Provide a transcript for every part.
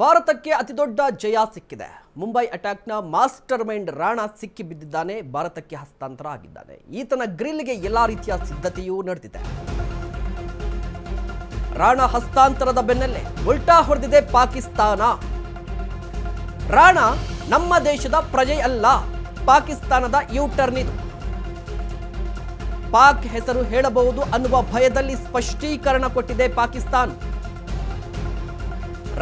ಭಾರತಕ್ಕೆ ಅತಿ ದೊಡ್ಡ ಜಯ ಸಿಕ್ಕಿದೆ. ಮುಂಬೈ ಅಟ್ಯಾಕ್ನ ಮಾಸ್ಟರ್ ಮೈಂಡ್ ರಾಣಾ ಸಿಕ್ಕಿ ಬಿದ್ದಿದ್ದಾನೆ ಭಾರತಕ್ಕೆ ಹಸ್ತಾಂತರ ಆಗಿದ್ದಾನೆ. ಈತನ ಗ್ರಿಲ್ಗೆ ಎಲ್ಲ ರೀತಿಯ ಸಿದ್ಧತೆಯೂ ನಡೆದಿದೆ. ರಾಣಾ ಹಸ್ತಾಂತರದ ಬೆನ್ನಲ್ಲೇ ಉಲ್ಟಾ ಹೊಡೆದಿದೆ ಪಾಕಿಸ್ತಾನ. ರಾಣಾ ನಮ್ಮ ದೇಶದ ಪ್ರಜೆ ಅಲ್ಲ, ಪಾಕಿಸ್ತಾನದ ಯೂಟರ್ನ್ ಇದು. ಪಾಕ್ ಹೆಸರು ಹೇಳಬಹುದು ಅನ್ನುವ ಭಯದಲ್ಲಿ ಸ್ಪಷ್ಟೀಕರಣ ಕೊಟ್ಟಿದೆ ಪಾಕಿಸ್ತಾನ.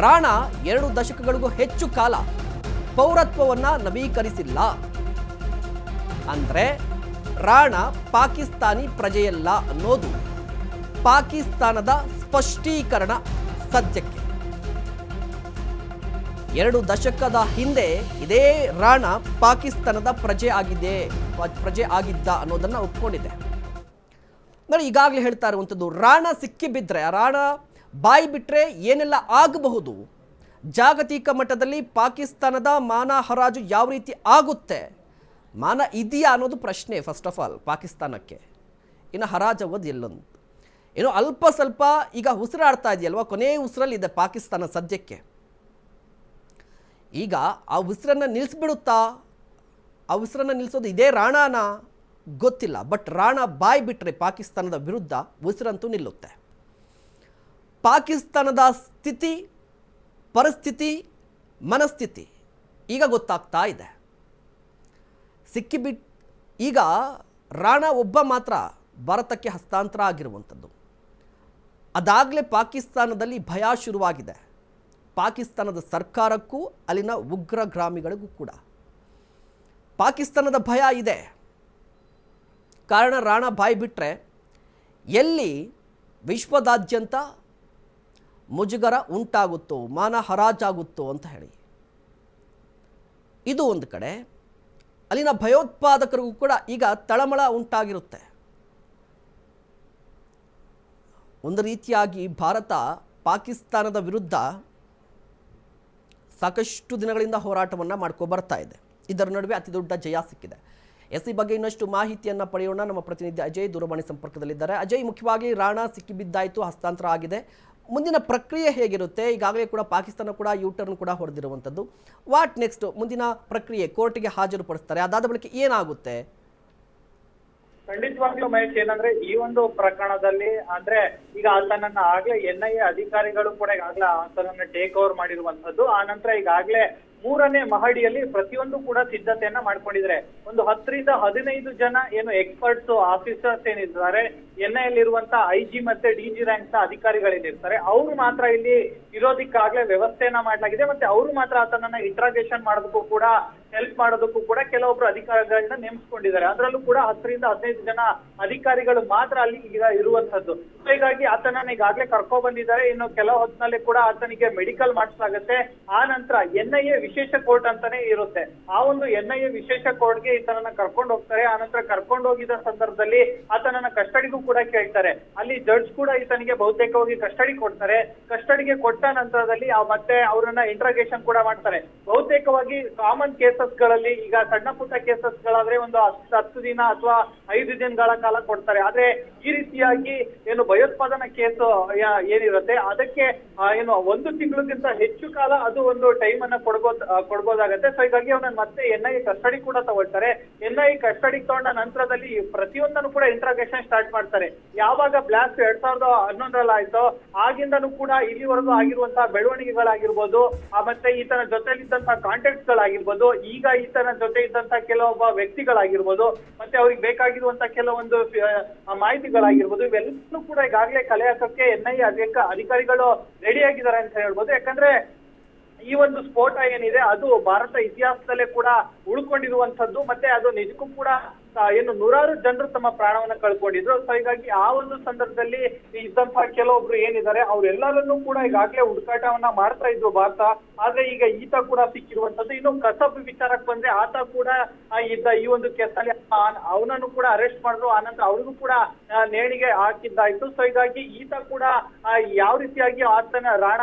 ರಾಣಾ ಎರಡು ದಶಕಗಳಿಗೂ ಹೆಚ್ಚು ಕಾಲ ಪೌರತ್ವವನ್ನು ನವೀಕರಿಸಿಲ್ಲ. ಅಂದರೆ ರಾಣಾ ಪಾಕಿಸ್ತಾನಿ ಪ್ರಜೆಯಲ್ಲ ಅನ್ನೋದು ಪಾಕಿಸ್ತಾನದ ಸ್ಪಷ್ಟೀಕರಣ ಸದ್ಯಕ್ಕೆ. ಎರಡು ದಶಕದ ಹಿಂದೆ ಇದೇ ರಾಣಾ ಪಾಕಿಸ್ತಾನದ ಪ್ರಜೆ ಆಗಿದೆ, ಪ್ರಜೆ ಆಗಿದ್ದ ಅನ್ನೋದನ್ನು ಒಪ್ಕೊಂಡಿದೆ ನೋಡಿ ಈಗಾಗಲೇ ಹೇಳ್ತಾ ಇರುವಂಥದ್ದು ರಾಣ ಸಿಕ್ಕಿಬಿದ್ರೆ, ರಾಣ ಬಾಯಿ ಬಿಟ್ಟರೆ ಏನೆಲ್ಲ ಆಗಬಹುದು? ಜಾಗತಿಕ ಮಟ್ಟದಲ್ಲಿ ಪಾಕಿಸ್ತಾನದ ಮಾನ ಹರಾಜು ಯಾವ ರೀತಿ ಆಗುತ್ತೆ? ಮಾನ ಇದೆಯಾ ಅನ್ನೋದು ಪ್ರಶ್ನೆ ಫಸ್ಟ್ ಆಫ್ ಆಲ್ ಪಾಕಿಸ್ತಾನಕ್ಕೆ. ಇನ್ನು ಹರಾಜವದು ಎಲ್ಲೊಂದು. ಏನೋ ಅಲ್ಪ ಸ್ವಲ್ಪ ಈಗ ಉಸಿರಾಡ್ತಾ ಇದೆಯಲ್ವಾ? ಕೊನೆ ಉಸಿರಲ್ಲಿದೆ ಪಾಕಿಸ್ತಾನ ಸದ್ಯಕ್ಕೆ. ಈಗ ಆ ಉಸಿರನ್ನು ನಿಲ್ಲಿಸ್ಬಿಡುತ್ತಾ ಆ ಉಸಿರನ್ನು ನಿಲ್ಲಿಸೋದು ಇದೇ ರಾಣಾನ? ಗೊತ್ತಿಲ್ಲ. ಬಟ್ ರಾಣ ಬಾಯಿ ಬಿಟ್ಟರೆ ಪಾಕಿಸ್ತಾನದ ವಿರುದ್ಧ ಉಸಿರಂತೂ ನಿಲ್ಲುತ್ತೆ. ಪಾಕಿಸ್ತಾನದ ಸ್ಥಿತಿ, ಪರಿಸ್ಥಿತಿ, ಮನಸ್ಥಿತಿ ಈಗ ಗೊತ್ತಾಗ್ತಾ ಇದೆ. ಸಿಕ್ಕಿಬಿಟ್ ಈಗ ರಾಣ ಒಬ್ಬ ಮಾತ್ರ ಭಾರತಕ್ಕೆ ಹಸ್ತಾಂತರ ಆಗಿರುವಂಥದ್ದು. ಅದಾಗಲೇ ಪಾಕಿಸ್ತಾನದಲ್ಲಿ ಭಯ ಶುರುವಾಗಿದೆ. ಪಾಕಿಸ್ತಾನದ ಸರ್ಕಾರಕ್ಕೂ ಅಲ್ಲಿನ ಉಗ್ರಗ್ರಾಮಿಗಳಿಗೂ ಕೂಡ. ಪಾಕಿಸ್ತಾನದ ಭಯ ಇದೆ. ಕಾರಣ ರಾಣ ಬಾಯಿ ಬಿಟ್ಟರೆ ಎಲ್ಲಿ ವಿಶ್ವದಾದ್ಯಂತ ಮುಜುಗರ ಉಂಟಾಗುತ್ತೋ, ಮಾನ ಹರಾಜಾಗುತ್ತೋ ಅಂತ ಹೇಳಿ. ಇದು ಒಂದು ಕಡೆ, ಅಲ್ಲಿನ ಭಯೋತ್ಪಾದಕರಿಗೂ ಕೂಡ ಈಗ ತಳಮಳ ಉಂಟಾಗಿರುತ್ತೆ. ಒಂದು ರೀತಿಯಾಗಿ ಭಾರತ ಪಾಕಿಸ್ತಾನದ ವಿರುದ್ಧ ಸಾಕಷ್ಟು ದಿನಗಳಿಂದ ಹೋರಾಟವನ್ನು ಮಾಡ್ಕೊ ಬರ್ತಾ ಇದೆ. ಇದರ ನಡುವೆ ಅತಿ ದೊಡ್ಡ ಜಯ ಸಿಕ್ಕಿದೆ. ಎಸ್ ಈ ಬಗ್ಗೆ ಇನ್ನಷ್ಟು ಮಾಹಿತಿಯನ್ನು ಪಡೆಯೋಣ. ನಮ್ಮ ಪ್ರತಿನಿಧಿ ಅಜಯ್ ದೂರವಾಣಿ ಸಂಪರ್ಕದಲ್ಲಿದ್ದಾರೆ. ಅಜಯ್, ಮುಖ್ಯವಾಗಿ ರಾಣಾ ಸಿಕ್ಕಿಬಿದ್ದಾಯಿತು, ಹಸ್ತಾಂತರ ಆಗಿದೆ. ಮುಂದಿನ ಪ್ರಕ್ರಿಯೆ ಹೇಗಿರುತ್ತೆ? ಈಗಾಗಲೇ ಕೂಡ ಪಾಕಿಸ್ತಾನ ಕೂಡ ಯೂಟರ್ನ್ ಕೂಡ ಹೊಡೆದಿರುವಂಥದ್ದು. ವಾಟ್ ನೆಕ್ಸ್ಟ್ ಮುಂದಿನ ಪ್ರಕ್ರಿಯೆ ಕೋರ್ಟ್ಗೆ ಹಾಜರುಪಡಿಸ್ತಾರೆ. ಅದಾದ ಬಳಿಕ ಏನಾಗುತ್ತೆ? ಖಂಡಿತವಾಗ್ಲೂ ಮಹೇಶ್, ಏನಂದ್ರೆ ಈ ಒಂದು ಪ್ರಕರಣದಲ್ಲಿ ಅಂದ್ರೆ ಈಗ ಆತನನ್ನ ಆಗ್ಲೇ ಎನ್ ಐ ಎ ಅಧಿಕಾರಿಗಳು ಕೂಡ ಈಗಾಗ್ಲೇ ಆತನನ್ನ ಟೇಕ್ ಓವರ್ ಮಾಡಿರುವಂತದ್ದು ಆ ನಂತರ ಈಗಾಗ್ಲೇ ಮೂರನೇ ಮಹಡಿಯಲ್ಲಿ ಪ್ರತಿಯೊಂದು ಕೂಡ ಸಿದ್ಧತೆಯನ್ನ ಮಾಡ್ಕೊಂಡಿದ್ರೆ ಒಂದು ಹತ್ತರಿಂದ ಹದಿನೈದು ಜನ ಏನು ಎಕ್ಸ್ಪರ್ಟ್ಸ್ ಆಫೀಸರ್ಸ್ ಏನಿದ್ದಾರೆ, ಎನ್ ಐ ಜಿ ಮತ್ತೆ ಡಿ ಜಿ ರ್ಯಾಂಕ್ನ ಅಧಿಕಾರಿಗಳೇನಿರ್ತಾರೆ ಅವರು ಮಾತ್ರ ಇಲ್ಲಿ ಇರೋದಿಕ್ಕಾಗ್ಲೇ ವ್ಯವಸ್ಥೆಯನ್ನ ಮಾಡಲಾಗಿದೆ. ಮತ್ತೆ ಅವರು ಮಾತ್ರ ಆತನನ್ನ ಇಂಟ್ರಾಗೇಷನ್ ಮಾಡೋದಕ್ಕೂ ಕೂಡ ಹೆಲ್ಪ್ ಮಾಡೋದಕ್ಕೂ ಕೂಡ ಕೆಲವೊಬ್ರು ಅಧಿಕಾರಿಗಳನ್ನ ನೇಮಿಸ್ಕೊಂಡಿದ್ದಾರೆ. ಅದರಲ್ಲೂ ಕೂಡ ಹತ್ತರಿಂದ ಹದಿನೈದು ಜನ ಅಧಿಕಾರಿಗಳು ಮಾತ್ರ ಅಲ್ಲಿ ಈಗ ಇರುವಂತದ್ದು ಹೀಗಾಗಿ ಆತನನ್ನ ಈಗಾಗಲೇ ಕರ್ಕೊ ಬಂದಿದ್ದಾರೆ. ಇನ್ನು ಕೆಲವು ಹೊತ್ತಿನಲ್ಲಿ ಕೂಡ ಆತನಿಗೆ ಮೆಡಿಕಲ್ ಮಾಡಿಸಲಾಗುತ್ತೆ ಆ ನಂತರ ಎನ್ ಐ ವಿಶೇಷ ಕೋರ್ಟ್ ಅಂತಾನೆ ಇರುತ್ತೆ. ಆ ಒಂದು ಎನ್ ಐ ಎ ವಿಶೇಷ ಕೋರ್ಟ್ಗೆ ಈತನನ್ನ ಕರ್ಕೊಂಡು ಹೋಗ್ತಾರೆ. ಆ ನಂತರ ಕರ್ಕೊಂಡು ಹೋಗಿದ ಸಂದರ್ಭದಲ್ಲಿ ಆತನನ್ನ ಕಸ್ಟಡಿಗೂ ಕೂಡ ಕೇಳ್ತಾರೆ. ಅಲ್ಲಿ ಜಡ್ಜ್ ಕೂಡ ಈತನಿಗೆ ಬಹುತೇಕವಾಗಿ ಕಸ್ಟಡಿ ಕೊಡ್ತಾರೆ. ಕಸ್ಟಡಿಗೆ ಕೊಟ್ಟ ನಂತರದಲ್ಲಿ ಮತ್ತೆ ಅವರನ್ನ ಇಂಟ್ರಾಗೇಷನ್ ಕೂಡ ಮಾಡ್ತಾರೆ. ಬಹುತೇಕವಾಗಿ ಕಾಮನ್ ಕೇಸಸ್ ಗಳಲ್ಲಿ ಈಗ ಸಣ್ಣ ಪುಟ್ಟ ಕೇಸಸ್ ಗಳಾದ್ರೆ ಒಂದು ಹತ್ತು ದಿನ ಅಥವಾ ಐದು ದಿನಗಳ ಕಾಲ ಕೊಡ್ತಾರೆ. ಆದ್ರೆ ಈ ರೀತಿಯಾಗಿ ಏನು ಭಯೋತ್ಪಾದನಾ ಕೇಸು ಏನಿರುತ್ತೆ, ಅದಕ್ಕೆ ಏನು ಒಂದು ತಿಂಗಳಿಗಿಂತ ಹೆಚ್ಚು ಕಾಲ ಅದು ಒಂದು ಟೈಮ್ ಅನ್ನ ಕೊಡ್ಬೋದ್ ಕೊಡ್ಬೋದಾಗತ್ತೆ. ಸೊ ಹೀಗಾಗಿ ಅವನನ್ನ ಮತ್ತೆ ಎನ್ ಐ ಕಸ್ಟಡಿ ಕೂಡ ತಗೊಳ್ತಾರೆ. ಎನ್ ಐ ಕಸ್ಟಡಿ ತಗೊಂಡ ನಂತರದಲ್ಲಿ ಪ್ರತಿಯೊಂದನ್ನು ಕೂಡ ಇಂಟ್ರಾಗೇಷನ್ ಸ್ಟಾರ್ಟ್ ಮಾಡ್ತಾರೆ. ಯಾವಾಗ ಬ್ಲಾಸ್ಟ್ ಎರಡ್ ಸಾವಿರದ ಹನ್ನೊಂದರಲ್ಲಿ ಆಯ್ತೋ, ಆಗಿಂದನೂ ಕೂಡ ಇಲ್ಲಿವರೆಗೂ ಆಗಿರುವಂತಹ ಬೆಳವಣಿಗೆಗಳಾಗಿರ್ಬೋದು ಮತ್ತೆ ಈತನ ಜೊತೆಲಿದ್ದಂತಹ ಕಾಂಟ್ಯಾಕ್ಟ್ ಗಳಾಗಿರ್ಬೋದು ಈಗ ಈತನ ಜೊತೆ ಇದ್ದಂತ ಕೆಲವೊಬ್ಬ ವ್ಯಕ್ತಿಗಳಾಗಿರ್ಬೋದು, ಮತ್ತೆ ಅವ್ರಿಗೆ ಬೇಕಾಗಿರುವಂತ ಕೆಲವೊಂದು ಮಾಹಿತಿಗಳಾಗಿರ್ಬೋದು ಇವೆಲ್ಲವೂ ಕೂಡ ಈಗಾಗಲೇ ಕಲೆ ಹಾಕಕ್ಕೆ ಎನ್ ಐ ಅಧಿಕಾರಿಗಳು ರೆಡಿ ಆಗಿದ್ದಾರೆ ಅಂತ ಹೇಳ್ಬೋದು. ಯಾಕಂದ್ರೆ ಈ ಒಂದು ಸ್ಫೋಟ ಏನಿದೆ, ಅದು ಭಾರತ ಇತಿಹಾಸದಲ್ಲೇ ಕೂಡ ಉಳ್ಕೊಂಡಿರುವಂತದ್ದು ಮತ್ತೆ ಅದು ನಿಜಕ್ಕೂ ಕೂಡ ಏನು ನೂರಾರು ಜನರು ತಮ್ಮ ಪ್ರಾಣವನ್ನ ಕಳ್ಕೊಂಡಿದ್ರು. ಸೊ ಹೀಗಾಗಿ ಆ ಒಂದು ಸಂದರ್ಭದಲ್ಲಿ ಇದ್ದಂತಹ ಕೆಲವೊಬ್ರು ಏನಿದ್ದಾರೆ ಅವ್ರೆಲ್ಲರನ್ನೂ ಕೂಡ ಈಗಾಗಲೇ ಹುಡುಕಾಟವನ್ನ ಮಾಡ್ತಾ ಇದ್ರು ಭಾರತ. ಆದ್ರೆ ಈಗ ಈತ ಕೂಡ ಸಿಕ್ಕಿರುವಂತದ್ದು ಇನ್ನು ಕಸಬ್ ವಿಚಾರಕ್ಕೆ ಬಂದ್ರೆ ಆತ ಕೂಡ ಇದ್ದ ಈ ಒಂದು ಕೇಸಲ್ಲಿ ಅವನನ್ನು ಕೂಡ ಅರೆಸ್ಟ್ ಮಾಡಿದ್ರು. ಆನಂತರ ಅವ್ರಿಗೂ ಕೂಡ ನೇಣಿಗೆ ಹಾಕಿದ್ದಾಯ್ತು. ಸೊ ಹೀಗಾಗಿ ಈತ ಕೂಡ ಯಾವ ರೀತಿಯಾಗಿ ಆತನ ರಾಣ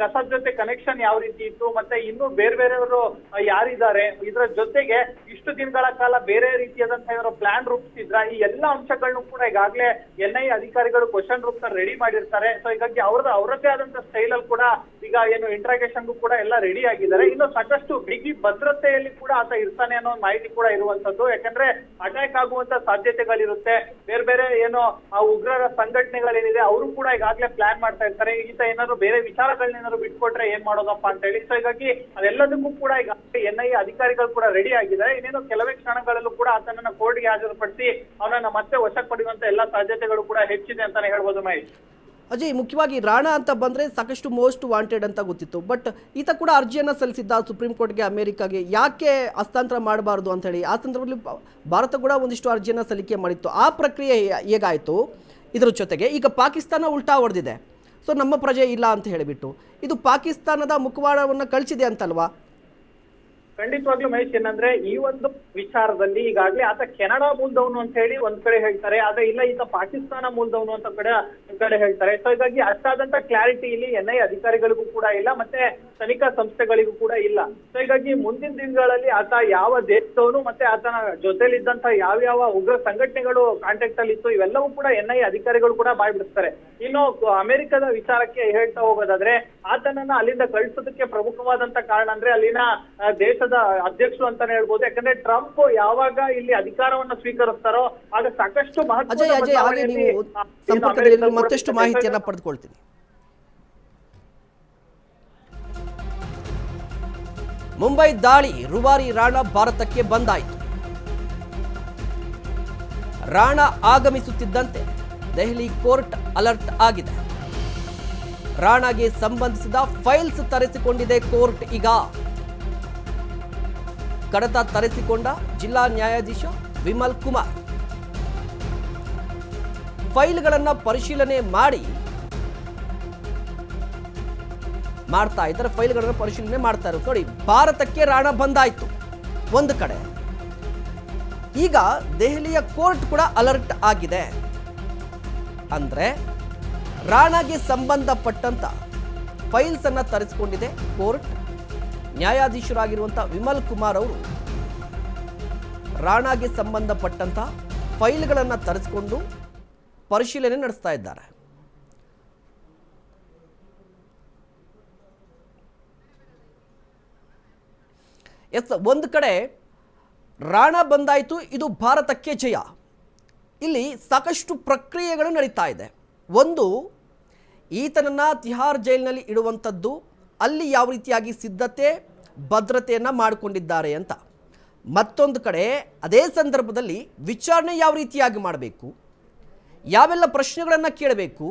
ಕಸಬ್ ಜೊತೆ ಕನೆಕ್ಷನ್ ಯಾವ ರೀತಿ ಇತ್ತು, ಮತ್ತೆ ಇನ್ನು ಬೇರೆ ಬೇರೆಯವರು ಯಾರಿದ್ದಾರೆ, ಇದರ ಜೊತೆಗೆ ಇಷ್ಟು ದಿನಗಳ ಕಾಲ ಬೇರೆ ರೀತಿಯ ರೀತಿಯಾದಂತಹ ಏನಾದ್ರು ಪ್ಲಾನ್ ರೂಪಿಸಿದ್ರ, ಈ ಎಲ್ಲಾ ಅಂಶಗಳನ್ನು ಕೂಡ ಈಗಾಗಲೇ ಎನ್ ಐ ಅಧಿಕಾರಿಗಳು ಕ್ವಶನ್ ರೂಪ ರೆಡಿ ಮಾಡಿರ್ತಾರೆ. ಸೊ ಹೀಗಾಗಿ ಅವ್ರದ್ದು ಅವರದ್ದೇ ಆದಂತ ಸ್ಟೈಲ್ ಅಲ್ಲಿ ಕೂಡ ಈಗ ಏನು ಇಂಟ್ರಾಗೇಷನ್ಗೂ ಕೂಡ ಎಲ್ಲ ರೆಡಿ ಆಗಿದ್ದಾರೆ. ಇನ್ನು ಸಾಕಷ್ಟು ಬಿಗಿ ಭದ್ರತೆಯಲ್ಲಿ ಕೂಡ ಆತ ಇರ್ತಾನೆ ಅನ್ನೋ ಮಾಹಿತಿ ಕೂಡ ಇರುವಂತದ್ದು. ಯಾಕಂದ್ರೆ ಅಟ್ಯಾಕ್ ಆಗುವಂತ ಸಾಧ್ಯತೆಗಳಿರುತ್ತೆ. ಬೇರೆ ಬೇರೆ ಏನು ಆ ಉಗ್ರರ ಸಂಘಟನೆಗಳೇನಿದೆ, ಅವರು ಕೂಡ ಈಗಾಗಲೇ ಪ್ಲಾನ್ ಮಾಡ್ತಾ ಇರ್ತಾರೆ. ಈತ ಏನಾದ್ರು ಬೇರೆ ವಿಚಾರಗಳನ್ನೇನಾದ್ರು ಬಿಟ್ಕೊಟ್ರೆ ಏನ್ ಮಾಡೋದಪ್ಪ ಅಂತ ಹೇಳಿ. ಸೊ ಹೀಗಾಗಿ ಅದೆಲ್ಲದಕ್ಕೂ ಕೂಡ ಈಗ ಎನ್ ಐ ಅಧಿಕಾರಿಗಳು ಕೂಡ ರೆಡಿ ಆಗಿದ್ದಾರೆ. ಇನ್ನೇನು ಕೆಲವೇ ಕ್ಷಣಗಳಲ್ಲೂ ಕೂಡ ಆತನನ್ನ ಕೋರ್ಟ್ಗೆ ಹಾಜರುಪಡಿಸಿ ಅವನನ್ನ ಮತ್ತೆ ವಶಕ್ಕೆ ಪಡೆಯುವಂತ ಎಲ್ಲಾ ಸಾಧ್ಯತೆಗಳು ಕೂಡ ಹೆಚ್ಚಿದೆ ಅಂತಾನೆ ಹೇಳ್ಬೋದು ಮಹೇಶ್. ಅಜಯ್, ಮುಖ್ಯವಾಗಿ ರಾಣಾ ಅಂತ ಬಂದ್ರೆ ಸಾಕಷ್ಟು ಮೋಸ್ಟ್ ವಾಂಟೆಡ್ ಅಂತ ಗೊತ್ತಿತ್ತು. ಬಟ್ ಈತ ಕೂಡ ಅರ್ಜಿಯನ್ನ ಸಲ್ಲಿಸಿದ್ದ ಸುಪ್ರೀಂ ಕೋರ್ಟ್ಗೆ ಅಮೆರಿಕಾಗೆ. ಯಾಕೆ ಹಸ್ತಾಂತರ ಮಾಡಬಾರ್ದು ಅಂತ ಹೇಳಿ? ಆ ಸಂದರ್ಭದಲ್ಲಿ ಭಾರತ ಕೂಡ ಒಂದಿಷ್ಟು ಅರ್ಜಿಯನ್ನ ಸಲ್ಲಿಕೆ ಮಾಡಿತ್ತು. ಆ ಪ್ರಕ್ರಿಯೆ ಹೇಗಾಯಿತು? ಇದರ ಜೊತೆಗೆ ಈಗ ಪಾಕಿಸ್ತಾನ ಉಲ್ಟಾ ಹೊಡೆದಿದೆ. ಸೊ ನಮ್ಮ ಪ್ರಜೆ ಇಲ್ಲ ಅಂತ ಹೇಳಿಬಿಟ್ಟು. ಇದು ಪಾಕಿಸ್ತಾನದ ಮುಖವಾಡವನ್ನು ಕಳಿಸಿದೆ ಅಂತಲ್ವಾ? ಖಂಡಿತವಾಗ್ಲೂ ಮಹೇಶ್ ಏನಂದ್ರೆ ಈ ಒಂದು ವಿಚಾರದಲ್ಲಿ ಈಗಾಗ್ಲೇ ಆತ ಕೆನಡಾ ಮೂಲದವನು ಅಂತ ಹೇಳಿ ಒಂದ್ ಕಡೆ ಹೇಳ್ತಾರೆ ಆದ್ರೆ ಇಲ್ಲ ಈತ ಪಾಕಿಸ್ತಾನ ಮೂಲದವನು ಅಂತ ಕಡೆ ಕಡೆ ಹೇಳ್ತಾರೆ. ಸೊ ಹೀಗಾಗಿ ಅಷ್ಟಾದಂತ ಕ್ಲಾರಿಟಿ ಇಲ್ಲಿ ಎನ್ ಐ ಅಧಿಕಾರಿಗಳಿಗೂ ಕೂಡ ಇಲ್ಲ ಮತ್ತೆ ತನಿಖಾ ಸಂಸ್ಥೆಗಳಿಗೂ ಕೂಡ ಇಲ್ಲ. ಸೊ ಹೀಗಾಗಿ ಮುಂದಿನ ದಿನಗಳಲ್ಲಿ ಆತ ಯಾವ ದೇಶದವನು ಮತ್ತೆ ಆತನ ಜೊತೆಲಿದ್ದಂತ ಯಾವ ಯಾವ ಉಗ್ರ ಸಂಘಟನೆಗಳು ಕಾಂಟ್ಯಾಕ್ಟ್ ಅಲ್ಲಿ ಇತ್ತು ಇವೆಲ್ಲವೂ ಕೂಡ ಎನ್ ಐ ಅಧಿಕಾರಿಗಳು ಕೂಡ ಬಾಯ್ಬಿಡಿಸ್ತಾರೆ. ಇನ್ನು ಅಮೆರಿಕದ ವಿಚಾರಕ್ಕೆ ಹೇಳ್ತಾ ಹೋಗೋದಾದ್ರೆ ಆತನನ್ನ ಅಲ್ಲಿಂದ ಕಳಿಸೋದಕ್ಕೆ ಪ್ರಮುಖವಾದಂತ ಕಾರಣ ಅಂದ್ರೆ ಅಲ್ಲಿನ ಆ, ದೇಶದ ಅಧ್ಯಕ್ಷರು ಅಂತಾನೆ ಹೇಳ್ಬೋದು. ಯಾಕಂದ್ರೆ ಟ್ರಂಪ್ ಯಾವಾಗ ಇಲ್ಲಿ ಅಧಿಕಾರವನ್ನ ಸ್ವೀಕರಿಸ್ತಾರೋ ಆಗ ಸಾಕಷ್ಟು ಮಹತ್ವ ಮತ್ತಷ್ಟು ಮಾಹಿತಿಯನ್ನು ಪಡೆದುಕೊಳ್ತೀನಿ. ಮುಂಬೈ ದಾಳಿ ರುವಾರಿ ರಾಣಾ ಭಾರತಕ್ಕೆ ಬಂದಾಯಿತು. ರಾಣಾ ಆಗಮಿಸುತ್ತಿದ್ದಂತೆ ದೆಹಲಿ ಕೋರ್ಟ್ ಅಲರ್ಟ್ ಆಗಿದೆ. ರಾಣಾಗೆ ಸಂಬಂಧಿಸಿದ ಫೈಲ್ಸ್ ತರಿಸಿಕೊಂಡಿದೆ ಕೋರ್ಟ್ ಈಗ. ಕಡತ ತರಿಸಿಕೊಂಡ ಜಿಲ್ಲಾ ನ್ಯಾಯಾಧೀಶ ವಿಮಲ್ ಕುಮಾರ್. ಫೈಲ್ಗಳನ್ನು ಪರಿಶೀಲನೆ ಮಾಡಿ ಮಾಡ್ತಾ ಇದ್ದಾರೆ, ಫೈಲ್ಗಳನ್ನು ಪರಿಶೀಲನೆ ಮಾಡ್ತಾ ಇರೋದು ನೋಡಿ, ಭಾರತಕ್ಕೆ ರಾಣ ಬಂದಾಯಿತು ಒಂದು ಕಡೆ. ಈಗ ದೆಹಲಿಯ ಕೋರ್ಟ್ ಕೂಡ ಅಲರ್ಟ್ ಆಗಿದೆ. ಅಂದ್ರೆ ರಾಣಾಗೆ ಸಂಬಂಧಪಟ್ಟಂತ ಫೈಲ್ಸ್ ಅನ್ನ ತರಿಸಿಕೊಂಡಿದೆ ಕೋರ್ಟ್. ನ್ಯಾಯಾಧೀಶರಾಗಿರುವಂಥ ವಿಮಲ್ ಕುಮಾರ್ ಅವರು ರಾಣಾಗೆ ಸಂಬಂಧಪಟ್ಟಂತ ಫೈಲ್ಗಳನ್ನು ತರಿಸಿಕೊಂಡು ಪರಿಶೀಲನೆ ನಡೆಸ್ತಾ ಇದ್ದಾರೆ. ಎಸ್, ಒಂದು ಕಡೆ ರಾಣ ಬಂದಾಯಿತು, ಇದು ಭಾರತಕ್ಕೆ ಜಯ. ಇಲ್ಲಿ ಸಾಕಷ್ಟು ಪ್ರಕ್ರಿಯೆಗಳು ನಡೀತಾ ಇದೆ. ಒಂದು, ಈತನನ್ನು ತಿಹಾರ್ ಜೈಲಿನಲ್ಲಿ ಇಡುವಂಥದ್ದು ಅಲ್ಲಿ ಯಾವ ರೀತಿಯಾಗಿ ಸಿದ್ಧತೆ, ಭದ್ರತೆಯನ್ನು ಮಾಡಿಕೊಂಡಿದ್ದಾರೆ ಅಂತ. ಮತ್ತೊಂದು ಕಡೆ ಅದೇ ಸಂದರ್ಭದಲ್ಲಿ ವಿಚಾರಣೆ ಯಾವ ರೀತಿಯಾಗಿ ಮಾಡಬೇಕು? ಯಾವೆಲ್ಲ ಪ್ರಶ್ನೆಗಳನ್ನು ಕೇಳಬೇಕು?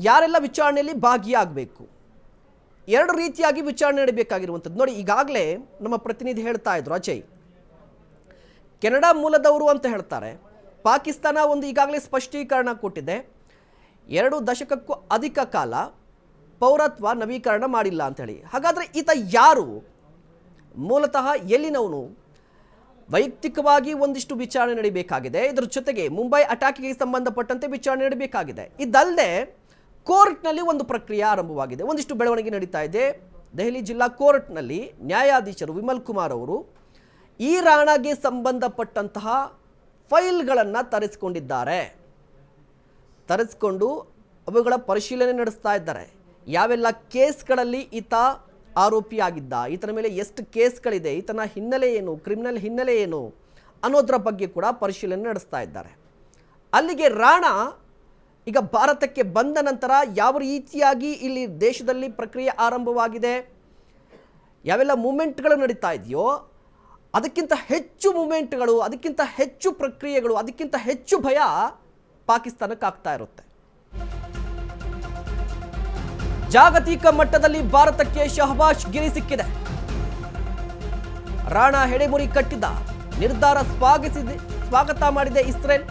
ಯಾರೆಲ್ಲ ವಿಚಾರಣೆಯಲ್ಲಿ ಭಾಗಿಯಾಗಬೇಕು? ಎರಡು ರೀತಿಯಾಗಿ ವಿಚಾರಣೆ ನಡೀಬೇಕಾಗಿರುವಂಥದ್ದು. ನೋಡಿ, ಈಗಾಗಲೇ ನಮ್ಮ ಪ್ರತಿನಿಧಿ ಹೇಳ್ತಾ ಇದ್ರು, ಅಜಯ್. ಕೆನಡಾ ಮೂಲದವರು ಅಂತ ಹೇಳ್ತಾರೆ. ಪಾಕಿಸ್ತಾನ ಒಂದು ಈಗಾಗಲೇ ಸ್ಪಷ್ಟೀಕರಣ ಕೊಟ್ಟಿದೆ. ಎರಡು ದಶಕಕ್ಕೂ ಅಧಿಕ ಕಾಲ ಪೌರತ್ವ ನವೀಕರಣ ಮಾಡಿಲ್ಲ ಅಂಥೇಳಿ ಹಾಗಾದರೆ ಈತ ಯಾರು? ಮೂಲತಃ ಎಲ್ಲಿನವನು? ವೈಯಕ್ತಿಕವಾಗಿ ಒಂದಿಷ್ಟು ವಿಚಾರಣೆ ನಡೀಬೇಕಾಗಿದೆ. ಇದರ ಜೊತೆಗೆ ಮುಂಬೈ ಅಟ್ಯಾಕ್ಗೆ ಸಂಬಂಧಪಟ್ಟಂತೆ ವಿಚಾರಣೆ ನಡೀಬೇಕಾಗಿದೆ. ಇದಲ್ಲದೆ ಕೋರ್ಟ್ನಲ್ಲಿ ಒಂದು ಪ್ರಕ್ರಿಯೆ ಆರಂಭವಾಗಿದೆ. ಒಂದಿಷ್ಟು ಬೆಳವಣಿಗೆ ನಡೀತಾ ಇದೆ. ದೆಹಲಿ ಜಿಲ್ಲಾ ಕೋರ್ಟ್ನಲ್ಲಿ ನ್ಯಾಯಾಧೀಶರು ವಿಮಲ್ ಕುಮಾರ್ ಅವರು ಈ ರಾಣಾಗೆ ಸಂಬಂಧಪಟ್ಟಂತಹ ಫೈಲ್ಗಳನ್ನು ತರಿಸಿಕೊಂಡಿದ್ದಾರೆ. ತರಿಸ್ಕೊಂಡು ಅವುಗಳ ಪರಿಶೀಲನೆ ನಡೆಸ್ತಾ ಇದ್ದಾರೆ. ಯಾವೆಲ್ಲ ಕೇಸ್ಗಳಲ್ಲಿ ಈತ ಆರೋಪಿಯಾಗಿದ್ದ, ಈತನ ಮೇಲೆ ಎಷ್ಟು ಕೇಸ್ಗಳಿದೆ, ಈತನ ಹಿನ್ನೆಲೆ ಏನು, ಕ್ರಿಮಿನಲ್ ಹಿನ್ನೆಲೆ ಏನು ಅನ್ನೋದರ ಬಗ್ಗೆ ಕೂಡ ಪರಿಶೀಲನೆ ನಡೆಸ್ತಾ ಇದ್ದಾರೆ. ಅಲ್ಲಿಗೆ ರಾಣಾ ಈಗ ಭಾರತಕ್ಕೆ ಬಂದ ನಂತರ ಯಾವ ರೀತಿಯಾಗಿ ಇಲ್ಲಿ ದೇಶದಲ್ಲಿ ಪ್ರಕ್ರಿಯೆ ಆರಂಭವಾಗಿದೆ, ಯಾವೆಲ್ಲ ಮೂಮೆಂಟ್ಗಳು ನಡೀತಾ ಇದೆಯೋ, ಅದಕ್ಕಿಂತ ಹೆಚ್ಚು ಮೂಮೆಂಟ್ಗಳು, ಅದಕ್ಕಿಂತ ಹೆಚ್ಚು ಪ್ರಕ್ರಿಯೆಗಳು, ಅದಕ್ಕಿಂತ ಹೆಚ್ಚು ಭಯ ಪಾಕಿಸ್ತಾನಕ್ಕೆ ಆಗ್ತಾ ಇರುತ್ತೆ. ಜಾಗತಿಕ ಮಟ್ಟದಲ್ಲಿ ಭಾರತಕ್ಕೆ ಶಹಬಾಜ್ ಗಿರಿ ಸಿಕ್ಕಿದೆ. ರಾಣಾ ಹೆಡೆಮುರಿ ಕಟ್ಟಿದ ನಿರ್ಧಾರ ಸ್ವಾಗತಿಸಿದೆ ಸ್ವಾಗತ ಮಾಡಿದೆ ಇಸ್ರೇಲ್.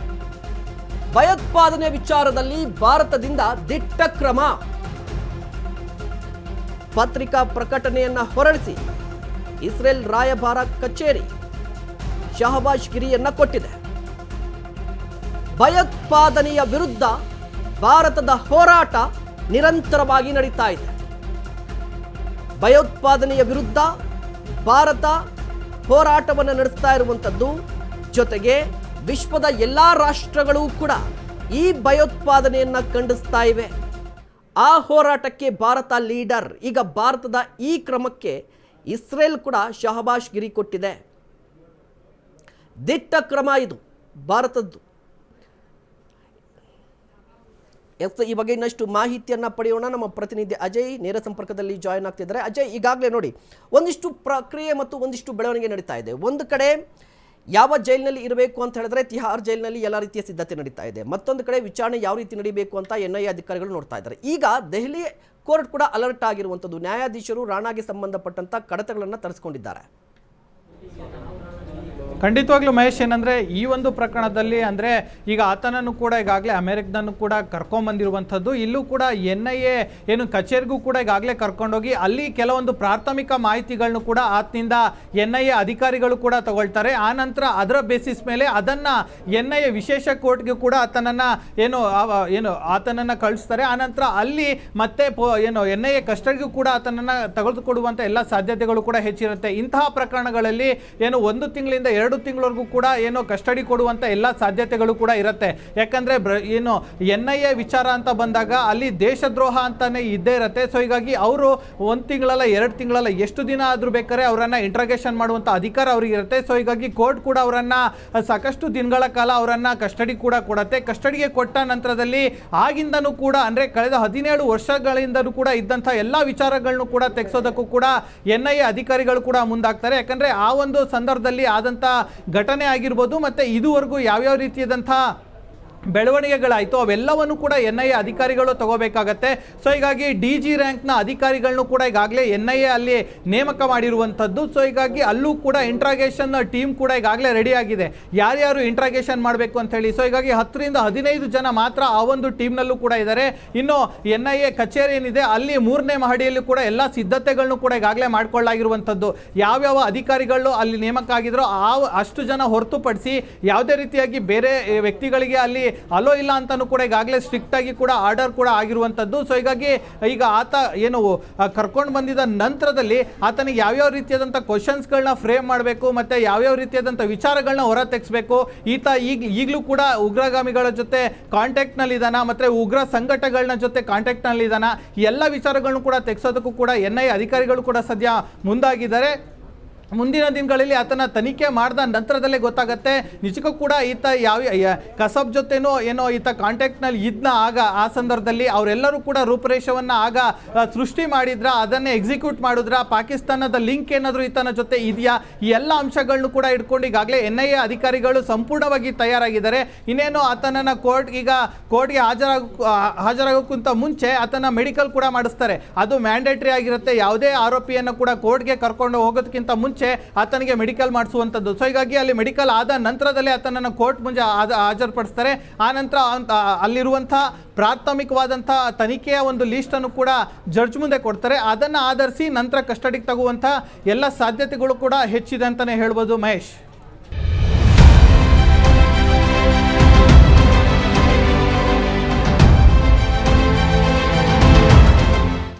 ಭಯೋತ್ಪಾದನೆ ವಿಚಾರದಲ್ಲಿ ಭಾರತದಿಂದ ದಿಟ್ಟ ಕ್ರಮ. ಪತ್ರಿಕಾ ಪ್ರಕಟಣೆಯನ್ನ ಹೊರಡಿಸಿ ಇಸ್ರೇಲ್ ರಾಯಭಾರ ಕಚೇರಿ ಶಹಬಾಜ್ ಗಿರಿಯನ್ನ ಕೊಟ್ಟಿದೆ. ಭಯೋತ್ಪಾದನೆಯ ವಿರುದ್ಧ ಭಾರತದ ಹೋರಾಟ ನಿರಂತರವಾಗಿ ನಡೀತಾ ಇದೆ. ಭಯೋತ್ಪಾದನೆಯ ವಿರುದ್ಧ ಭಾರತ ಹೋರಾಟವನ್ನು ನಡೆಸ್ತಾ ಇರುವಂಥದ್ದು, ಜೊತೆಗೆ ವಿಶ್ವದ ಎಲ್ಲ ರಾಷ್ಟ್ರಗಳು ಕೂಡ ಈ ಭಯೋತ್ಪಾದನೆಯನ್ನು ಖಂಡಿಸ್ತಾ ಇವೆ. ಆ ಹೋರಾಟಕ್ಕೆ ಭಾರತ ಲೀಡರ್. ಈಗ ಭಾರತದ ಈ ಕ್ರಮಕ್ಕೆ ಇಸ್ರೇಲ್ ಕೂಡ ಶಹಬಾಷ್ ಗಿರಿ ಕೊಟ್ಟಿದೆ. ದಿಟ್ಟ ಕ್ರಮ ಇದು, ಭಾರತದ್ದು. ಎಸ್ ಈ ಬಗ್ಗೆ ಇನ್ನಷ್ಟು ಮಾಹಿತಿಯನ್ನು ಪಡೆಯೋಣ. ನಮ್ಮ ಪ್ರತಿನಿಧಿ ಅಜಯ್ ನೇರ ಸಂಪರ್ಕದಲ್ಲಿ ಜಾಯಿನ್ ಆಗ್ತಿದ್ದಾರೆ. ಅಜಯ್, ಈಗಾಗಲೇ ನೋಡಿ, ಒಂದಿಷ್ಟು ಪ್ರಕ್ರಿಯೆ ಮತ್ತು ಒಂದಿಷ್ಟು ಬೆಳವಣಿಗೆ ನಡೀತಾ ಇದೆ. ಒಂದು ಕಡೆ ಯಾವ ಜೈಲಿನಲ್ಲಿ ಇರಬೇಕು ಅಂತ ಹೇಳಿದ್ರೆ ತಿಹಾರ್ ಜೈಲಿನಲ್ಲಿ ಎಲ್ಲ ರೀತಿಯ ಸಿದ್ಧತೆ ನಡೀತಾ ಇದೆ. ಮತ್ತೊಂದು ಕಡೆ ವಿಚಾರಣೆ ಯಾವ ರೀತಿ ನಡೀಬೇಕು ಅಂತ ಎನ್ ಐ ಅಧಿಕಾರಿಗಳು ನೋಡ್ತಾ ಇದ್ದಾರೆ. ಈಗ ದೆಹಲಿ ಕೋರ್ಟ್ ಕೂಡ ಅಲರ್ಟ್ ಆಗಿರುವಂಥದ್ದು. ನ್ಯಾಯಾಧೀಶರು ರಾಣಾಗೆ ಸಂಬಂಧಪಟ್ಟಂತ ಕಡತಗಳನ್ನು ತರಿಸ್ಕೊಂಡಿದ್ದಾರೆ. ಖಂಡಿತವಾಗ್ಲೂ ಮಹೇಶ್, ಏನಂದ್ರೆ ಈ ಒಂದು ಪ್ರಕರಣದಲ್ಲಿ ಅಂದ್ರೆ ಈಗ ಆತನನ್ನು ಕೂಡ ಈಗಾಗಲೇ ಅಮೆರಿಕದನ್ನು ಕೂಡ ಕರ್ಕೊಂಬಂದಿರುವಂಥದ್ದು ಇಲ್ಲೂ ಕೂಡ ಎನ್ ಐ ಎ ಏನು ಕಚೇರಿಗೂ ಕೂಡ ಈಗಾಗಲೇ ಕರ್ಕೊಂಡೋಗಿ ಅಲ್ಲಿ ಕೆಲವೊಂದು ಪ್ರಾಥಮಿಕ ಮಾಹಿತಿಗಳನ್ನು ಕೂಡ ಆತನಿಂದ ಎನ್ ಐ ಎ ಅಧಿಕಾರಿಗಳು ಕೂಡ ತಗೊಳ್ತಾರೆ. ಆ ನಂತರ ಅದರ ಬೇಸಿಸ್ ಮೇಲೆ ಅದನ್ನ ಎನ್ ಐ ವಿಶೇಷ ಕೋರ್ಟ್ಗೆ ಕೂಡ ಆತನನ್ನ ಏನು ಏನು, ಆತನನ್ನ ಕಳಿಸ್ತಾರೆ. ಆ ನಂತರ ಅಲ್ಲಿ ಮತ್ತೆ ಏನು, ಎನ್ ಐ ಎ ಕಸ್ಟಡಿಗೂ ಕೂಡ ಆತನನ್ನ ತಗೊಳ್ಕೊಡುವಂತ ಎಲ್ಲ ಸಾಧ್ಯತೆಗಳು ಕೂಡ ಹೆಚ್ಚಿರುತ್ತೆ. ಇಂತಹ ಪ್ರಕರಣಗಳಲ್ಲಿ ಏನು ಒಂದು ತಿಂಗಳಿಂದ ಎರಡು ತಿಂಗಳವರೆಗೂ ಕೂಡ ಏನೋ ಕಸ್ಟಡಿ ಕೊಡುವಂಥ ಎಲ್ಲ ಸಾಧ್ಯತೆಗಳು ಕೂಡ ಇರುತ್ತೆ. ಯಾಕಂದರೆ ಬ್ರ- ಏನು ಎನ್ ಐ ಎ ವಿಚಾರ ಅಂತ ಬಂದಾಗ ಅಲ್ಲಿ ದೇಶದ್ರೋಹ ಅಂತಲೇ ಇದ್ದೇ ಇರುತ್ತೆ. ಸೊ ಹೀಗಾಗಿ ಅವರು ಒಂದು ತಿಂಗಳಲ್ಲ, ಎರಡು ತಿಂಗಳಲ್ಲ ಎಷ್ಟು ದಿನ ಆದರೂ ಬೇಕಾದ್ರೆ ಅವರನ್ನು ಇಂಟ್ರಗೇಷನ್ ಮಾಡುವಂಥ ಅಧಿಕಾರ ಅವ್ರಿಗೆ ಇರುತ್ತೆ. ಸೊ ಹೀಗಾಗಿ ಕೋರ್ಟ್ ಕೂಡ ಅವರನ್ನು, ಸಾಕಷ್ಟು ದಿನಗಳ ಕಾಲ ಅವರನ್ನು ಕಸ್ಟಡಿ ಕೂಡ ಕೊಡುತ್ತೆ. ಕಸ್ಟಡಿಗೆ ಕೊಟ್ಟ ನಂತರದಲ್ಲಿ ಆಗಿಂದನೂ ಕೂಡ, ಅಂದರೆ ಕಳೆದ ಹದಿನೇಳು ವರ್ಷಗಳಿಂದಲೂ ಕೂಡ ಇದ್ದಂಥ ಎಲ್ಲ ವಿಚಾರಗಳನ್ನು ಕೂಡ ತೆಗೆಸೋದಕ್ಕೂ ಕೂಡ ಎನ್ ಐ ಎ ಅಧಿಕಾರಿಗಳು ಕೂಡ ಮುಂದಾಗ್ತಾರೆ. ಯಾಕಂದರೆ ಆ ಒಂದು ಸಂದರ್ಭದಲ್ಲಿ ಆದಂಥ ಘಟನೆ ಆಗಿರ್ಬೋದು ಮತ್ತೆ ಇದುವರೆಗೂ ಯಾವ್ಯಾವ ರೀತಿಯಾದಂಥ ಬೆಳವಣಿಗೆಗಳಾಯಿತು, ಅವೆಲ್ಲವನ್ನು ಕೂಡ ಎನ್ ಐ ಎ ಅಧಿಕಾರಿಗಳು ತಗೋಬೇಕಾಗತ್ತೆ. ಸೊ ಹೀಗಾಗಿ ಡಿ ಜಿ ರ್ಯಾಂಕ್ನ ಅಧಿಕಾರಿಗಳನ್ನು ಕೂಡ ಈಗಾಗಲೇ ಎನ್ ಐ ಎ ಅಲ್ಲಿ ನೇಮಕ ಮಾಡಿರುವಂಥದ್ದು. ಸೊ ಹೀಗಾಗಿ ಅಲ್ಲೂ ಕೂಡ ಇಂಟ್ರಾಗೇಷನ್ ಟೀಮ್ ಕೂಡ ಈಗಾಗಲೇ ರೆಡಿ ಆಗಿದೆ. ಯಾರ್ಯಾರು ಇಂಟ್ರಾಗೇಷನ್ ಮಾಡಬೇಕು ಅಂತ ಹೇಳಿ ಸೊ ಹೀಗಾಗಿ ಹತ್ತರಿಂದ ಹದಿನೈದು ಜನ ಮಾತ್ರ ಆ ಒಂದು ಟೀಮ್ನಲ್ಲೂ ಕೂಡ ಇದ್ದಾರೆ ಇನ್ನು ಎನ್ ಐ ಎ ಕಚೇರಿ ಏನಿದೆ, ಅಲ್ಲಿ ಮೂರನೇ ಮಹಡಿಯಲ್ಲಿ ಕೂಡ ಎಲ್ಲ ಸಿದ್ಧತೆಗಳನ್ನು ಕೂಡ ಈಗಾಗಲೇ ಮಾಡ್ಕೊಳ್ಳಾಗಿರುವಂಥದ್ದು. ಯಾವ್ಯಾವ ಅಧಿಕಾರಿಗಳು ಅಲ್ಲಿ ನೇಮಕ ಆಗಿದ್ರು ಆ ಅಷ್ಟು ಜನ ಹೊರತುಪಡಿಸಿ, ಯಾವುದೇ ರೀತಿಯಾಗಿ ಬೇರೆ ವ್ಯಕ್ತಿಗಳಿಗೆ ಅಲ್ಲಿ ಅಲೋ ಇಲ್ಲ ಅಂತಲೂ ಕೂಡ ಈಗಾಗಲೇ ಸ್ಟ್ರಿಕ್ಟ್ ಆಗಿ ಕೂಡ ಆರ್ಡರ್ ಕೂಡ ಆಗಿರುವಂಥದ್ದು ಸೊ ಹೀಗಾಗಿ ಈಗ ಆತ ಏನು ಕರ್ಕೊಂಡು ಬಂದಿದ ನಂತರದಲ್ಲಿ ಆತನಿಗೆ ಯಾವ್ಯಾವ ರೀತಿಯಾದಂಥ ಕ್ವಶನ್ಸ್ಗಳನ್ನ ಫ್ರೇಮ್ ಮಾಡಬೇಕು, ಮತ್ತೆ ಯಾವ್ಯಾವ ರೀತಿಯಾದಂಥ ವಿಚಾರಗಳನ್ನ ಹೊರ ತೆಗೆಸಬೇಕು, ಈತ ಈಗ, ಈಗಲೂ ಕೂಡ ಉಗ್ರಗಾಮಿಗಳ ಜೊತೆ ಕಾಂಟ್ಯಾಕ್ಟ್ನಲ್ಲಿ ಇದ್ದಾನ ಮತ್ತೆ ಉಗ್ರ ಸಂಘಟನೆಗಳನ್ನ ಜೊತೆ ಕಾಂಟ್ಯಾಕ್ಟ್ನಲ್ಲಿ ಇದ್ದಾನ ಈ ಎಲ್ಲ ವಿಚಾರಗಳನ್ನು ಕೂಡ ತೆಗೆಸೋದಕ್ಕೂ ಕೂಡ ಎನ್ ಐ ಅಧಿಕಾರಿಗಳು ಕೂಡ ಸದ್ಯ ಮುಂದಾಗಿದ್ದಾರೆ. ಮುಂದಿನ ದಿನಗಳಲ್ಲಿ ಆತನ ತನಿಖೆ ಮಾಡಿದ ನಂತರದಲ್ಲೇ ಗೊತ್ತಾಗತ್ತೆ. ನಿಜಕ್ಕೂ ಕೂಡ ಈತ ಯಾವ ಕಸಬ್ ಜೊತೆನೋ ಏನೋ ಈತ ಕಾಂಟ್ಯಾಕ್ಟ್ನಲ್ಲಿ ಇದ್ನ ಆಗ, ಆ ಸಂದರ್ಭದಲ್ಲಿ ಅವರೆಲ್ಲರೂ ಕೂಡ ರೂಪರೇಷವನ್ನು ಆಗ ಸೃಷ್ಟಿ ಮಾಡಿದ್ರ, ಅದನ್ನೇ ಎಕ್ಸಿಕ್ಯೂಟ್ ಮಾಡಿದ್ರ, ಪಾಕಿಸ್ತಾನದ ಲಿಂಕ್ ಏನಾದರೂ ಈತನ ಜೊತೆ ಇದೆಯಾ? ಈ ಎಲ್ಲ ಅಂಶಗಳನ್ನು ಕೂಡ ಇಟ್ಕೊಂಡು ಈಗಾಗಲೇ ಎನ್ ಐ ಎ ಅಧಿಕಾರಿಗಳು ಸಂಪೂರ್ಣವಾಗಿ ತಯಾರಾಗಿದ್ದಾರೆ. ಇನ್ನೇನು ಆತನನ್ನು ಕೋರ್ಟ್, ಈಗ ಕೋರ್ಟ್ಗೆ ಹಾಜರಾಗ ಹಾಜರಾಗೋಕ್ಕಿಂತ ಮುಂಚೆ ಆತನ ಮೆಡಿಕಲ್ ಕೂಡ ಮಾಡಿಸ್ತಾರೆ. ಅದು ಮ್ಯಾಂಡೇಟ್ರಿ ಆಗಿರುತ್ತೆ. ಯಾವುದೇ ಆರೋಪಿಯನ್ನು ಕೂಡ ಕೋರ್ಟ್ಗೆ ಕರ್ಕೊಂಡು ಹೋಗೋದಕ್ಕಿಂತ ಮುಂಚೆ ಆತನಿಗೆ ಮೆಡಿಕಲ್ ಮಾಡಿಸುವಂಥದ್ದು. ಸೊ ಹೀಗಾಗಿ ಅಲ್ಲಿ ಮೆಡಿಕಲ್ ಆದ ನಂತರದಲ್ಲೇ ಆತನನ್ನು ಕೋರ್ಟ್ ಮುಂದೆ ಹಾಜ- ಹಾಜರುಪಡಿಸ್ತಾರೆ. ಆ ನಂತರ ಅಲ್ಲಿರುವಂಥ ಪ್ರಾಥಮಿಕವಾದಂಥ ತನಿಖೆಯ ಒಂದು ಲೀಸ್ಟನ್ನು ಕೂಡ ಜಡ್ಜ್ ಮುಂದೆ ಕೊಡ್ತಾರೆ. ಅದನ್ನು ಆಧರಿಸಿ ನಂತರ ಕಸ್ಟಡಿಗೆ ತಗುವಂಥ ಎಲ್ಲ ಸಾಧ್ಯತೆಗಳು ಕೂಡ ಹೆಚ್ಚಿದೆ ಅಂತಲೇ ಹೇಳ್ಬೋದು ಮಹೇಶ್.